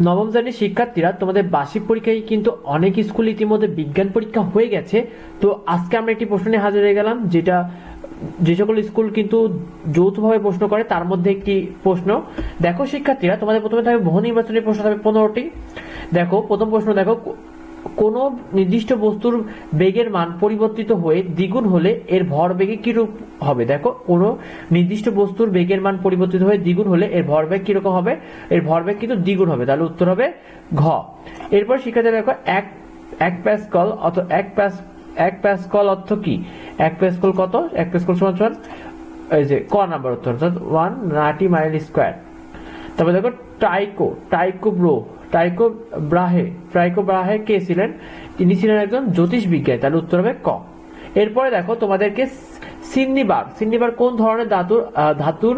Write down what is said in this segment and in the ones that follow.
নবম শ্রেণির শিক্ষার্থীরা তোমাদের বার্ষিক পরীক্ষায় কিন্তু অনেক স্কুল ইতিমধ্যে বিজ্ঞান পরীক্ষা হয়ে গেছে। তো আজকে আমরা একটি প্রশ্নে হাজির হয়ে গেলাম, যেটা যে সকল স্কুল কিন্তু যৌথভাবে প্রশ্ন করে, তার মধ্যে একটি প্রশ্ন। দেখো শিক্ষার্থীরা, তোমাদের প্রথমে থাকবে বহু নির্বাচনী প্রশ্ন থাকবে পনেরোটি। দেখো, প্রথম প্রশ্ন দেখো কোন নির্দিষ্ট বস্তুর বেগের মান পরিবর্তিত হয়ে দ্বিগুণ হলে এর ভর বেগে কিরূপ হবে? দেখো, কোন নির্দিষ্ট বস্তুর বেগের মান পরিবর্তিত হয়ে দ্বিগুণ হলে এর ভরবেগ কীরকম হবে? এর ভরবেগ কিন্তু দ্বিগুণ হবে। তাহলে উত্তর হবে ঘ। এরপর শিক্ষার্থী দেখো, এক এক প্যাসকল অত এক প্যাস, এক প্যাসকল অর্থ কি? এক প্যাসকল কত? এক প্যাসকল সমান সমান, এই যে ক নাম্বার উত্তর, অর্থাৎ ওয়ান নাইনটি মাইল স্কোয়ার তারপর দেখো টাইকো টাইকো ব্রো টাইকো ব্রাহে টাইকো ব্রাহে কে ছিলেন? তিনি ছিলেন একজন জ্যোতিষ বিজ্ঞানী তাহলে উত্তর হবে ক। এরপরে দেখো তোমাদেরকে সিন্নিবার। সিন্নিবার কোন ধরনের ধাতুর ধাতুর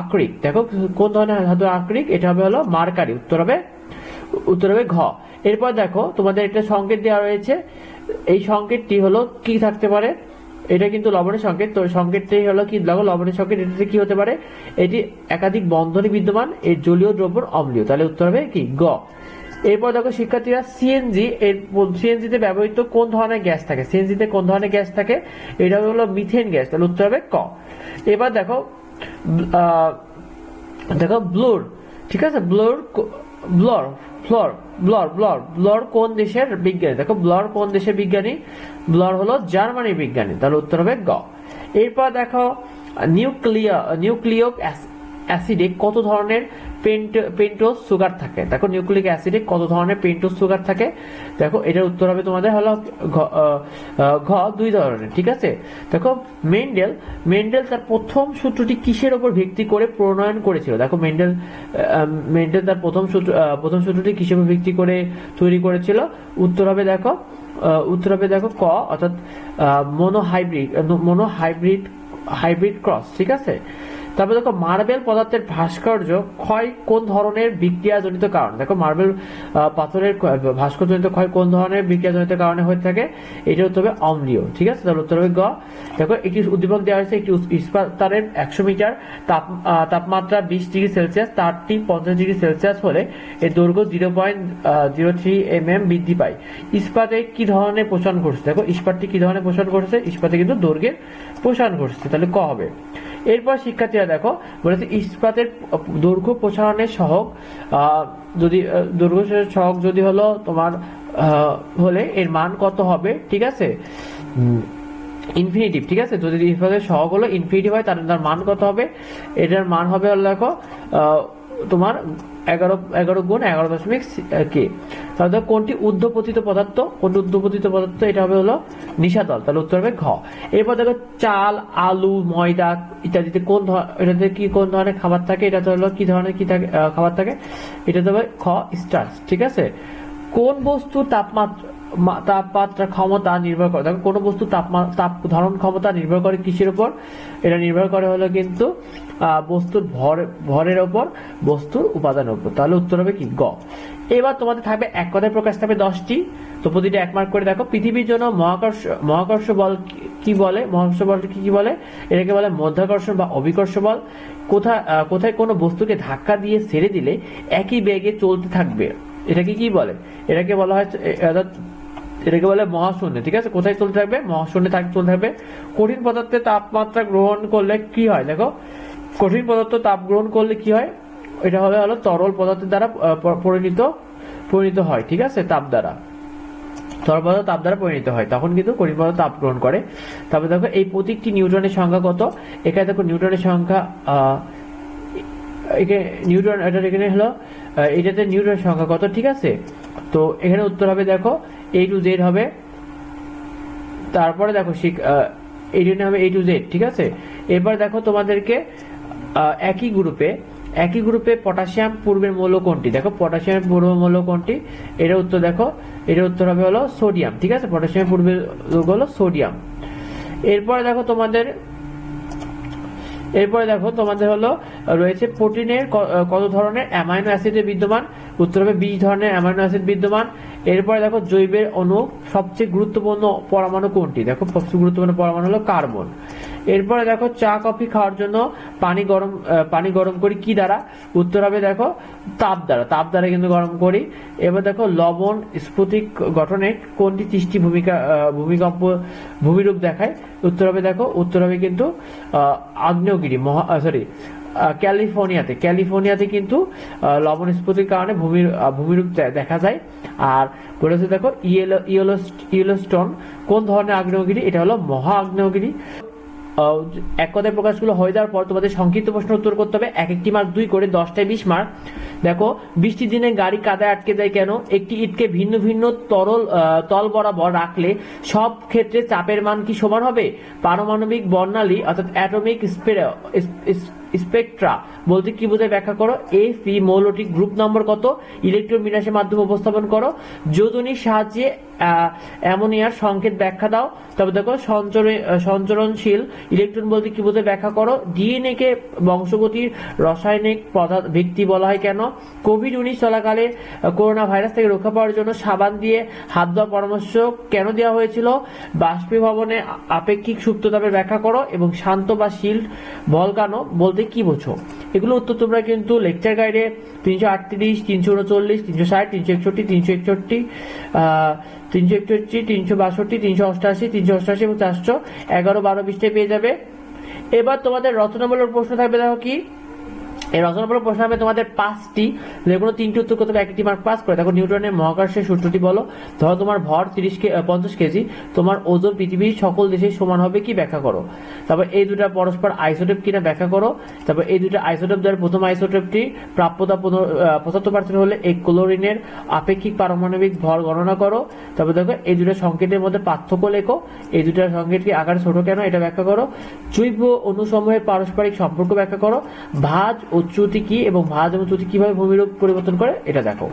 আকরিক? দেখো কোন ধরনের ধাতুর আকরিক? এটা হবে হলো মার্কারি, উত্তর হবে উত্তর হবে ঘ। এরপর দেখো তোমাদের একটা সংকেত দেওয়া রয়েছে। এই সংকেতটি হলো কি থাকতে পারে? এটা কিন্তু লবণের সংকেত। তো সংকেতটি হলো কি, দেখো, লবণের সংকেত, এটাতে কি হতে পারে? এটি একাধিক বন্ধনী বিদ্যমান, এর জলীয় দ্রব্য অম্লীয়। তাহলে উত্তর হবে কি? গ। এরপর দেখো, শিক্ষার্থীরা সিএনজি এর সিএনজি তে ব্যবহৃত কোন ধরনের গ্যাস থাকে? সিএনজি তে কোন ধরনের গ্যাস থাকে? এটা হলো মিথেন গ্যাস। তাহলে উত্তর হবে ক। এবার দেখো দেখো, ব্লোর। ঠিক আছে? ব্লোর, ব্লর ফ্লর ব্লর ব্লর ব্লর কোন দেশের বিজ্ঞানী? দেখো ব্লর কোন দেশের বিজ্ঞানী? ব্লর হলো জার্মানির বিজ্ঞানী। তাহলে উত্তর হবে গ। এরপর দেখো নিউক্লিয়া নিউক্লিয়ক অ্যাসিডে কত ধরনের পেন্টোজ সুগার থাকে। দেখো, নিউক্লিক অ্যাসিডে কত ধরনের পেন্টোজ সুগার থাকে? দেখো, এটার উত্তর হবে তোমাদের হলো, ঘ- দুই ধরনের, ঠিক আছে? দেখো, মেন্ডেল মেন্ডেল তার প্রথম সূত্রটি কিসের উপর ভিত্তি করে প্রণয়ন করেছিল? দেখো, মেন্ডেল মেন্ডেল তার প্রথম সূত্র প্রথম সূত্রটি কিসের উপর ভিত্তি করে তৈরি করেছিল? উত্তর হবে দেখো উত্তর হবে দেখো, ক, অর্থাৎ mono hybrid mono hybrid hybrid cross ঠিক আছে? তারপরে দেখো মার্বেল পদার্থের ভাস্কর্য ক্ষয় কোন ধরনের বিক্রিয়াজনিত কারণ? দেখো মার্বেল পাথরের ভাস্কর্যজনিত ক্ষয় কোন ধরনের বিক্রিয়াজনিত কারণে হয়ে থাকে? এটা উত্তর হবে অম্লীয়, ঠিক আছে? তাহলে উত্তর হবে গ। দেখো একটি উদ্দীপক দেওয়া হয়েছে একটি ইস্পাত একশো মিটার তাপ তাপমাত্রা বিশ ডিগ্রি সেলসিয়াস, তারটি পঞ্চাশ ডিগ্রি সেলসিয়াস হলে এর দৈর্ঘ্য zero point zero three M M বৃদ্ধি পায়। ইস্পাতে কি ধরনের প্রসারণ ঘটছে? দেখো ইস্পাতটি কি ধরনের প্রসারণ ঘটছে? ইস্পাতে কিন্তু দৈর্ঘ্যের প্রসারণ ঘটছে। তাহলে ক হবে? এরপর শিক্ষার্থীরা দেখো, বলেছে ইস্পাতের দৈর্ঘ্য প্রসারণের সহগ যদি দৈর্ঘ্য সহগ যদি হলো তোমার হলে এর মান কত হবে, ঠিক আছে? ইনফিনিটিভ ঠিক আছে? যদি ইস্পাতের সহগ হলো ইনফিনিটিভ হয়, তাহলে তার মান কত হবে? এটার মান হবে দেখো তোমার এগারো এগারো গুণ এগারো দশমিক কে? তাহলে কোনটি উদ্ধপতিত পদার্থ? কোনটি উদ্ধপতিত পদার্থ? এটা হবে হলো নিশাতল তাহলে উত্তর হবে ঘ। এরপর দেখো চাল, আলু, ময়দা ইত্যাদিতে কোন এটাতে কি কোন ধরনের খাবার থাকে? এটা হলো কি ধরনের কি থাকে খাবার থাকে? এটা হবে খ স্টার্চ ঠিক আছে? কোন বস্তুর তাপমাত্রা তাপমাত্রা ক্ষমতা নির্ভর করে। দেখো, কোনো বস্তু তাপ ধারণ ক্ষমতা নির্ভর করে কিসের উপর? এটা নির্ভর করে হলো কিন্তু বস্তুর ভর, ভরের উপর, বস্তুর উপাদানের উপর। তাহলে উত্তর হবে কি? গ। এবার তোমাদের থাকবে এক কথায় প্রকাশ থাকবে দশটি। তো প্রতিটা এক মার্ক করে দেখো। পৃথিবীর জন্য মহাকর্ষ মহাকর্ষ বল কি- বলে? মহাকর্ষ বল কি কি বলে? এটাকে বলে মধ্যাকর্ষণ বা অভিকর্ষ বল। কোথায় কোথায় কোনো বস্তুকে ধাক্কা দিয়ে ছেড়ে দিলে একই বেগে চলতে থাকবে? এটাকে কি বলে? এটাকে বলা হয় এটাকে বলে মহাশূন্য, ঠিক আছে? কোথায় চলতে থাকবে? মহাশূন্যে চলতে থাকবে। কঠিন পদার্থে তাপমাত্রা গ্রহণ করলে কি হয়? দেখো, কঠিন পদার্থ তাপ গ্রহণ করলে কি হয়? এটা হবে হলো তরল পদার্থের দ্বারা পরিণত পরিণত হয়, ঠিক আছে? তাপ দ্বারা। তরল পদার্থ তাপ দ্বারা পরিণত হয়। তখন কিন্তু কঠিন পদার্থ তাপ গ্রহণ করে। তারপরে দেখো, এই প্রতীকটি নিউটনের সংখ্যা কত? এখানে দেখো, নিউটনের সংখ্যা নিউটন এটা এখানে হলো এটাতে নিউটনের সংখ্যা কত? ঠিক আছে? তো এখানে উত্তর হবে দেখো এ টু জেড হবে। তারপরে দেখো জন্য হবে এ টু জেড ঠিক আছে? এবার দেখো তোমাদেরকে একই গ্রুপে একই গ্রুপে পটাশিয়াম পূর্বের মৌল কোনটি? দেখো পটাশিয়ামের পূর্ব মৌল কোনটি? এর উত্তর দেখো, এর উত্তর হবে হলো সোডিয়াম ঠিক আছে? পটাশিয়াম পূর্বের হলো সোডিয়াম এরপরে দেখো তোমাদের, এরপরে দেখো তোমাদের হলো, রয়েছে প্রোটিনের কত ধরনের অ্যামাইনো অ্যাসিডে বিদ্যমান? উত্তর হবে বিশ ধরনের অ্যামাইনো অ্যাসিড বিদ্যমান। এরপরে দেখো জৈবের অণু, সবচেয়ে গুরুত্বপূর্ণ পরমাণু কোনটি? দেখো সবচেয়ে গুরুত্বপূর্ণ পরমাণু হলো কার্বন। এরপরে দেখো চা, কফি খাওয়ার জন্য পানি গরম পানি গরম করি কি দ্বারা? উত্তর হবে দেখো তাপ দ্বারা। তাপ দ্বারা কিন্তু গরম করি। এবার দেখো লবণ, স্ফুটিক গঠনে কোনটি সৃষ্টি ভূমিকা ভূমিকম্প, ভূমিরূপ দেখায়? উত্তর হবে দেখো, উত্তর হবে কিন্তু আগ্নেয়গিরি, মহা সরি ক্যালিফোর্নিয়াতে। ক্যালিফোর্নিয়াতে কিন্তু লবণ স্ফুটির কারণে ভূমির ভূমিরূপ দেখা যায়। আর বলেছে দেখো, ইয়েলো ইয়েলো ইয়েলোস্টোন কোন ধরনের আগ্নেয়গিরি? এটা হলো মহা আগ্নেয়গিরি। এক কথায় প্রকাশগুলো হয়ে যাওয়ার পর তোমাদের সংক্ষিপ্ত প্রশ্ন উত্তর করতে হবে। এক একটি মার্ক, দুই করে, দশটায় বিশ মার্ক। দেখো, বৃষ্টির দিনে গাড়ি কাদায় আটকে যায় কেন? একটি ইটকে ভিন্ন ভিন্ন তরল তল বরাবর রাখলে সব ক্ষেত্রে চাপের মান কি সমান হবে? পারমাণবিক বর্ণালী, অর্থাৎ অ্যাটমিক স্পেকট্রা। বলতে কি বোঝায় ব্যাখ্যা করো? এ সি মৌলটি গ্রুপ নম্বর কত? ইলেকট্রন বিন্যাসের মাধ্যমে উপস্থাপন করো। যোজনীর সাহায্যে অ্যামোনিয়ার সংকেত ব্যাখ্যা দাও। তবে দেখো, সঞ্চরে- সঞ্চরণশীল ইলেকট্রন বলতে কি বোঝায় ব্যাখ্যা করো? ডিএনএ কে বংশগতির রাসায়নিক পদার্থ ভিত্তি বলা হয় কেন? কোভিড উনিশ চলাকালে করোনা ভাইরাস থেকে রক্ষা পাওয়ার জন্য সাবান দিয়ে হাত ধোয়ার পরামর্শ কেন দেওয়া হয়েছিল? বাষ্পীভবনে আপেক্ষিক সুপ্ততাপের ব্যাখ্যা করো এবং শান্ত বা শিল্ড ভলকানো বলতে কি বোঝো? এগুলো উত্তর তোমরা কিন্তু লেকচার গাইডে তিনশো আটত্রিশ, তিনশো উনচল্লিশ, তিনশো ষাট, তিনশো একষট্টি তিনশো একষট্টি তিনশো একষট্টি, তিনশো বাষট্টি, তিনশো অষ্টাশি তিনশো অষ্টাশি এবং চারশো এগারো, বারো বিশটায় পেয়ে যাবে। এবার তোমাদের রচনামূলক প্রশ্ন থাকবে দেখো কি? এই রচনামূলক প্রশ্ন হবে, তোমাদের পাঁচটি, যে কোনো তিনটি উত্তর করতে একটি মার্ক পাস করে। দেখো, নিউটনের মহাকর্ষের সূত্রটি বলো। ধরো, তোমার ভর তিরিশ পঞ্চাশ কেজি। তোমার ওজন পৃথিবীর সকল দেশে সমান হবে কি? ব্যাখ্যা করো। তারপর এই দুটা পরস্পর আইসোটোপ কিনা ব্যাখ্যা করো। তারপর এই দুটো আইসোটোপ দ্বারা প্রথম আইসোটোপটি প্রাপ্যতা পঁচাত্তর পার্সেন্ট হলে এই ক্লোরিনের আপেক্ষিক পারমাণবিক ভর গণনা করো। তারপর দেখো, এই দুটো সংকেতের মধ্যে পার্থক্য লেখো। এই দুটো সংকেত কি আকারে ছোট কেন? এটা ব্যাখ্যা করো। জৈব অনুসমূহের পারস্পরিক সম্পর্ক ব্যাখ্যা করো। ভাজ ও চ্যুতি কি এবং ভাজ এবং চ্যুতি কীভাবে ভূমিরূপ পরিবর্তন করে, এটা দেখো।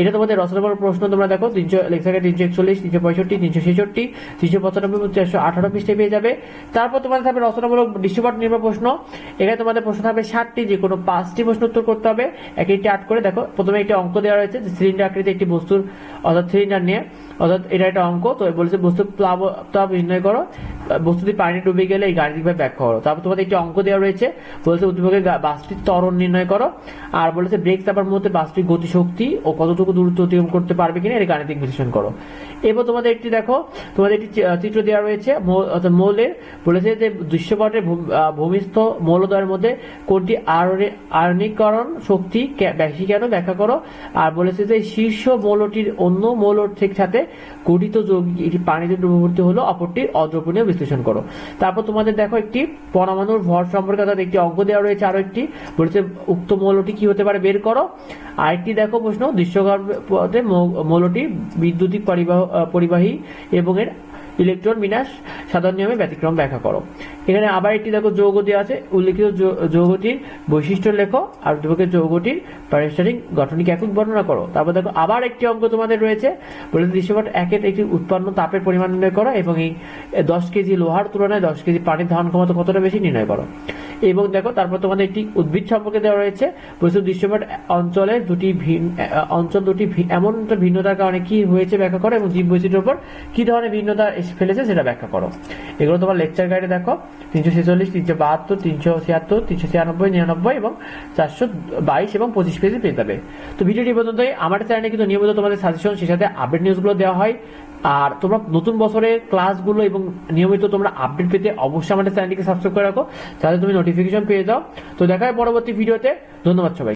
এটা তোমাদের রচনামূলক প্রশ্ন তোমরা দেখো, তিনশো, লেখাকে তিনশো একচল্লিশ, তিনশো পঁয়ষট্টি, তিনশো ছেষট্টি, তিনশো পঁচানব্বই এবং চারশো আঠারো পৃষ্ঠে পেয়ে যাবে। তারপর তোমাদের থাকবে রচনামূলক দৃশ্যপট নির্ভর প্রশ্ন। এখানে তোমাদের প্রশ্ন থাকবে ষাটটি যে কোনো পাঁচটি প্রশ্ন উত্তর করতে হবে। এক একটি আট করে দেখো। প্রথমে একটি অঙ্ক দেওয়া রয়েছে, যে সিলিন্ডার আকৃতি একটি বস্তুর, অর্থাৎ সিলিন্ডার নিয়ে, অর্থাৎ এটা একটা অঙ্ক, তো বলেছে বস্তু প্লাব, তাপ নির্ণয় করো। বস্তুটি পানি ডুবে গেলে এই গাণিতিকভাবে ব্যাখ্যা করো। তারপর তোমাদের একটি অঙ্ক দেওয়া রয়েছে। বলেছে উদ্ভিদের বাসটির ত্বরণ নির্ণয় করো। আর বলেছে ব্রেক চাপার মধ্যে বাসটির গতিশক্তি ও কতটুকু দূরত্ব অতিক্রম করতে পারবে কিনা এর গাণিতিক বিশ্লেষণ করো। এবার তোমাদের একটি দেখো, তোমাদের একটি চিত্র দেওয়া রয়েছে। অর্থাৎ মৌলের। বলেছে যে দৃশ্যপটের ভূমিস্থ মৌলদ্বয়ের মধ্যে কোনটি আয়নে- আয়নীকরণ শক্তি বেশি কেন ব্যাখ্যা করো? আর বলেছে যে শীর্ষ মৌলটির অন্য থেকে সাথে গঠিত যৌগিক এটি পানিতে ডুববর্তী হলো অপরটির অদ্রবণীয় বিশ্লেষণ করো। তারপর তোমাদের দেখো একটি পরমাণুর ভর সম্পর্কে তাদের একটি অঙ্ক দেওয়া রয়েছে, আরও একটি। বলেছে উক্ত মৌলটি কি হতে পারে? বের করো। আরেকটি দেখো প্রশ্ন দৃশ্যগর্ভে মৌলটি বিদ্যুতিক পরিবাহ এবং এর ইলেকট্রন বিন্যাস সাধারণ নিয়মে ব্যতিক্রম ব্যাখ্যা করো। এখানে আবার একটি দেখো যৌগ দেওয়া আছে, উল্লেখিত যৌগটির বৈশিষ্ট্য লেখো, আর যৌগটির প্যারিস্টারিক গঠনিক একক বর্ণনা করো। তারপর দেখো, আবার একটি অঙ্ক তোমাদের রয়েছে। বলে দৃশ্যপট একের একটি উৎপন্ন তাপের পরিমাণ নির্ণয় করো এবং এই দশ কেজি লোহার তুলনায় দশ কেজি পানির ধারণ ক্ষমতা কতটা বেশি নির্ণয় করো। এবং দেখো, তারপর তোমাদের একটি উদ্ভিদ সম্পর্কে দেওয়া রয়েছে। বস্তু দৃশ্যপট অঞ্চলে দুটি অঞ্চল দুটি এমন একটা ভিন্নতার কারণে কি হয়েছে ব্যাখ্যা করো এবং জীব বৈচিত্র্যের উপর কি ধরনের ভিন্নতা ফেলেছে সেটা ব্যাখ্যা করো। এগুলো তোমার লেকচার গাইডে দেখো। তিনশো ছেচল্লিশ, তিনশো বাহাত্তর, তিনশো ছিয়াত্তর, তিনশো ছিয়ানব্বই, নিরানব্বই এবং চারশো বাইশ এবং পঁচিশ পেজে পেয়ে যাবে। তো ভিডিওটি পর্যন্তই। আমার চ্যানেলে কিন্তু নিয়মিত তোমাদের সাজেশন সেই সাথে আপডেট নিউজগুলো দেওয়া হয়। আর তোমরা নতুন বছরের ক্লাসগুলো এবং নিয়মিত তোমরা আপডেট পেতে অবশ্যই আমাদের চ্যানেলটিকে সাবস্ক্রাইব করে রাখো। যাতে তুমি নোটিফিকেশন পেয়ে যাও। তো দেখা হয় পরবর্তী ভিডিওতে। ধন্যবাদ সবাই